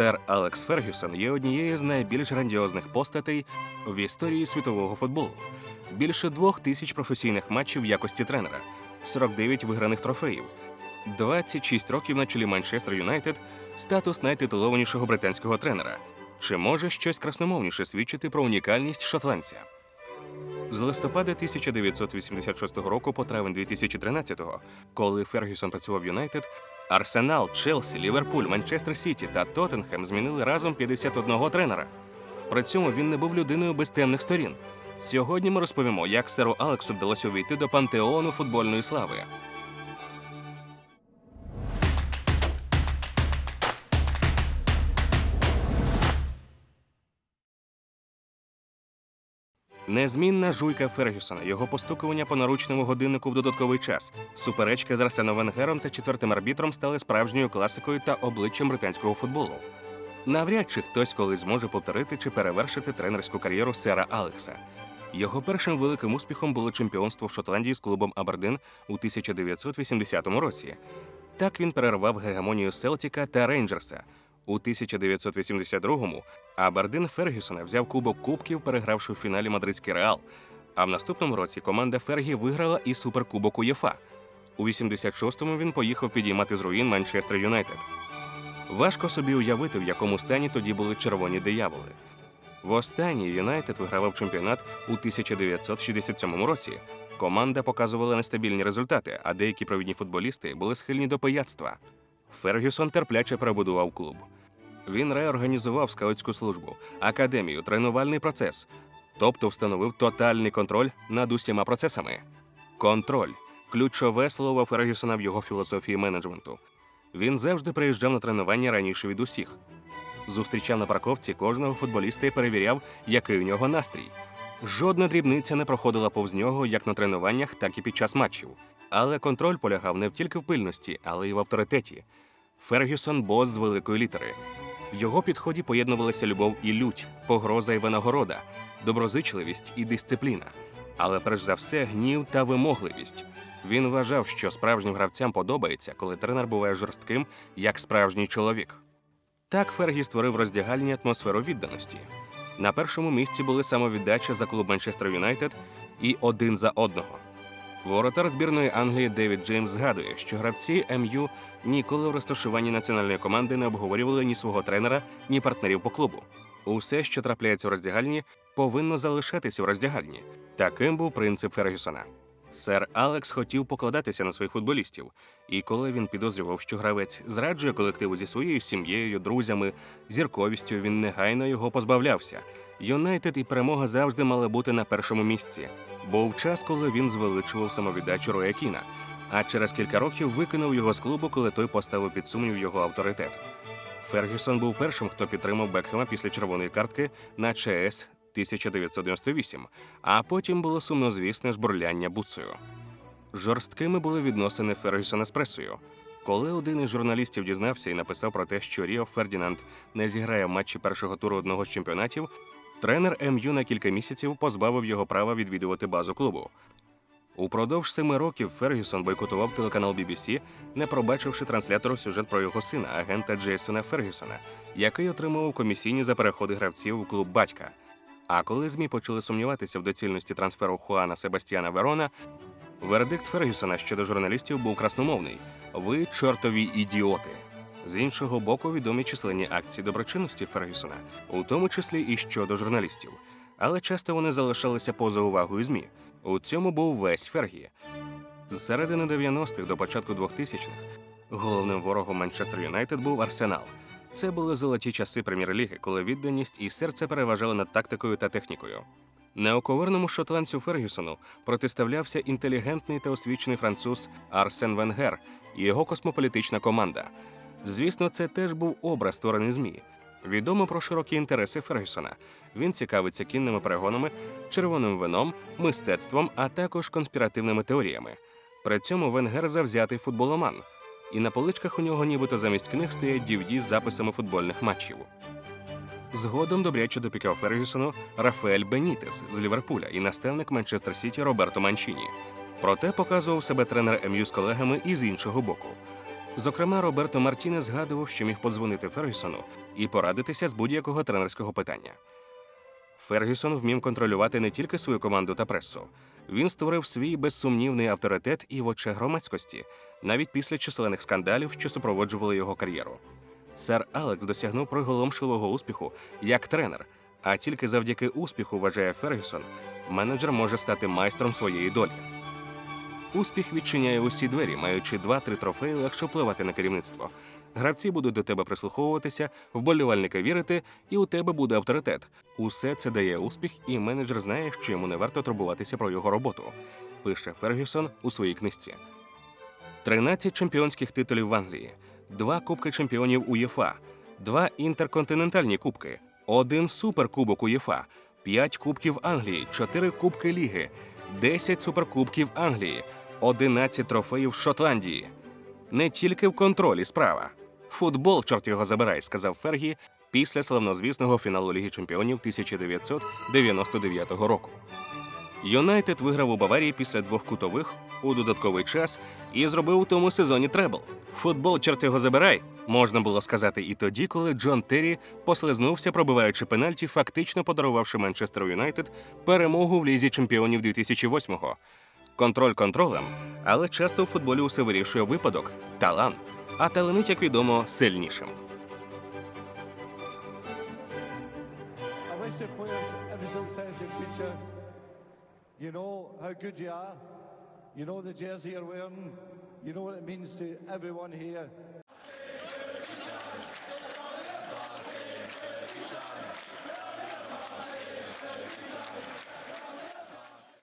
Сер Алекс Фергюсон є однією з найбільш грандіозних постатей в історії світового футболу. Більше двох тисяч професійних матчів в якості тренера, 49 виграних трофеїв, 26 років на чолі Манчестер Юнайтед, статус найтитулованішого британського тренера. Чи може щось красномовніше свідчити про унікальність шотландця? З листопада 1986 року по травень 2013, коли Фергюсон працював в Юнайтед, Арсенал, Челсі, Ліверпуль, Манчестер Сіті та Тоттенхем змінили разом 51 тренера. При цьому він не був людиною без темних сторін. Сьогодні ми розповімо, як серу Алексу вдалося увійти до пантеону футбольної слави. Незмінна жуйка Фергюсона, його постукування по наручному годиннику в додатковий час, суперечка з Арсеном Венгером та четвертим арбітром стали справжньою класикою та обличчям британського футболу. Навряд чи хтось колись зможе повторити чи перевершити тренерську кар'єру сера Алекса. Його першим великим успіхом було чемпіонство в Шотландії з клубом Абердин у 1980 році. Так він перервав гегемонію Селтіка та Рейнджерса. У 1982-му Абердин Фергюсона взяв Кубок Кубків, перегравши в фіналі мадридський Реал. А в наступному році команда Фергі виграла і Суперкубок УЄФА. У 86-му він поїхав підіймати з руїн Манчестер Юнайтед. Важко собі уявити, в якому стані тоді були червоні дияволи. Востаннє Юнайтед вигравав чемпіонат у 1967 році. Команда показувала нестабільні результати, а деякі провідні футболісти були схильні до пияцтва. Фергюсон терпляче перебудував клуб. Він реорганізував скаутську службу, академію, тренувальний процес, тобто встановив тотальний контроль над усіма процесами. Контроль ключове слово Фергюсона в його філософії менеджменту. Він завжди приїжджав на тренування раніше від усіх. Зустрічав на парковці кожного футболіста і перевіряв, який у нього настрій. Жодна дрібниця не проходила повз нього як на тренуваннях, так і під час матчів. Але контроль полягав не тільки в пильності, але й в авторитеті. Фергюсон бос з великої літери. В його підході поєднувалися любов і лють, погроза і винагорода, доброзичливість і дисципліна. Але перш за все гнів та вимогливість. Він вважав, що справжнім гравцям подобається, коли тренер буває жорстким, як справжній чоловік. Так Фергі створив роздягальні атмосферу відданості. На першому місці були самовіддача за клуб Манчестер Юнайтед і один за одного. Воротар збірної Англії Девід Джеймс згадує, що гравці МЮ ніколи в розташуванні національної команди не обговорювали ні свого тренера, ні партнерів по клубу. Усе, що трапляється в роздягальні, повинно залишатися в роздягальні. Таким був принцип Фергюсона. Сер Алекс хотів покладатися на своїх футболістів, і коли він підозрював, що гравець зраджує колективу зі своєю сім'єю, друзями, зірковістю, він негайно його позбавлявся. Юнайтед і перемога завжди мали бути на першому місці. Був час, коли він звеличував самовіддачу Роя Кіна, а через кілька років викинув його з клубу, коли той поставив під сумнів його авторитет. Фергюсон був першим, хто підтримав Бекхема після червоної картки на ЧС 1998, а потім було сумнозвісне жбурляння буцею. Жорсткими були відносини Фергюсона з пресою. Коли один із журналістів дізнався і написав про те, що Ріо Фердінанд не зіграє в матчі першого туру одного з чемпіонатів, тренер МЮ на кілька місяців позбавив його права відвідувати базу клубу. Упродовж семи років Фергюсон бойкотував телеканал BBC, не пробачивши транслятору сюжет про його сина, агента Джейсона Фергюсона, який отримував комісійні за переходи гравців у клуб батька. А коли ЗМІ почали сумніватися в доцільності трансферу Хуана Себастьяна Верона, вердикт Фергюсона щодо журналістів був красномовний: ви чортові ідіоти. З іншого боку, відомі численні акції доброчинності Фергюсона, у тому числі і щодо журналістів. Але часто вони залишалися поза увагою ЗМІ. У цьому був весь Фергі. З середини 90-х до початку 2000-х головним ворогом Манчестер Юнайтед був Арсенал. Це були золоті часи прем'єр-ліги, коли відданість і серце переважали над тактикою та технікою. Неоковирному шотландцю Фергюсону протиставлявся інтелігентний та освічений француз Арсен Венгер і його космополітична команда. Звісно, це теж був образ створений ЗМІ. Відомо про широкі інтереси Фергюсона. Він цікавиться кінними перегонами, червоним вином, мистецтвом, а також конспіративними теоріями. При цьому Венгер завзятий футболоман, і на поличках у нього нібито замість книг стоять DVD з записами футбольних матчів. Згодом добряче допікав Фергюсону Рафаель Бенітес з Ліверпуля і наставник Манчестер Сіті Роберто Манчіні. Проте показував себе тренер МЮ з колегами і з іншого боку. Зокрема, Роберто Мартіне згадував, що міг подзвонити Фергюсону і порадитися з будь-якого тренерського питання. Фергюсон вмів контролювати не тільки свою команду та пресу. Він створив свій безсумнівний авторитет і в очах громадськості, навіть після численних скандалів, що супроводжували його кар'єру. Сер Алекс досягнув приголомшливого успіху як тренер, а тільки завдяки успіху, вважає Фергюсон, менеджер може стати майстром своєї долі. Успіх відчиняє усі двері, маючи два-три трофеї, легше впливати на керівництво. Гравці будуть до тебе прислуховуватися, вболівальники вірити, і у тебе буде авторитет. Усе це дає успіх, і менеджер знає, що йому не варто турбуватися про його роботу, пише Фергюсон у своїй книжці. 13 чемпіонських титулів в Англії, два кубки чемпіонів УЄФА, два інтерконтинентальні кубки, один суперкубок УЄФА, п'ять кубків Англії, чотири кубки Ліги, 10 суперкубків Англії, 11 трофеїв Шотландії. Не тільки в контролі справа. Футбол, чорт його забирай, сказав Фергі після славнозвісного фіналу Ліги Чемпіонів 1999 року. Юнайтед виграв у Баварії після двох кутових у додатковий час і зробив у тому сезоні требл. Футбол, чорт його забирай, можна було сказати і тоді, коли Джон Террі послизнувся, пробиваючи пенальті, фактично подарувавши Манчестеру Юнайтед перемогу в лізі чемпіонів 2008-го. Контроль контролем, але часто в футболі усе вирішує випадок, талант, а таленить, як відомо, сильнішим. You know the jersey you're wearing. You know what it means to everyone here.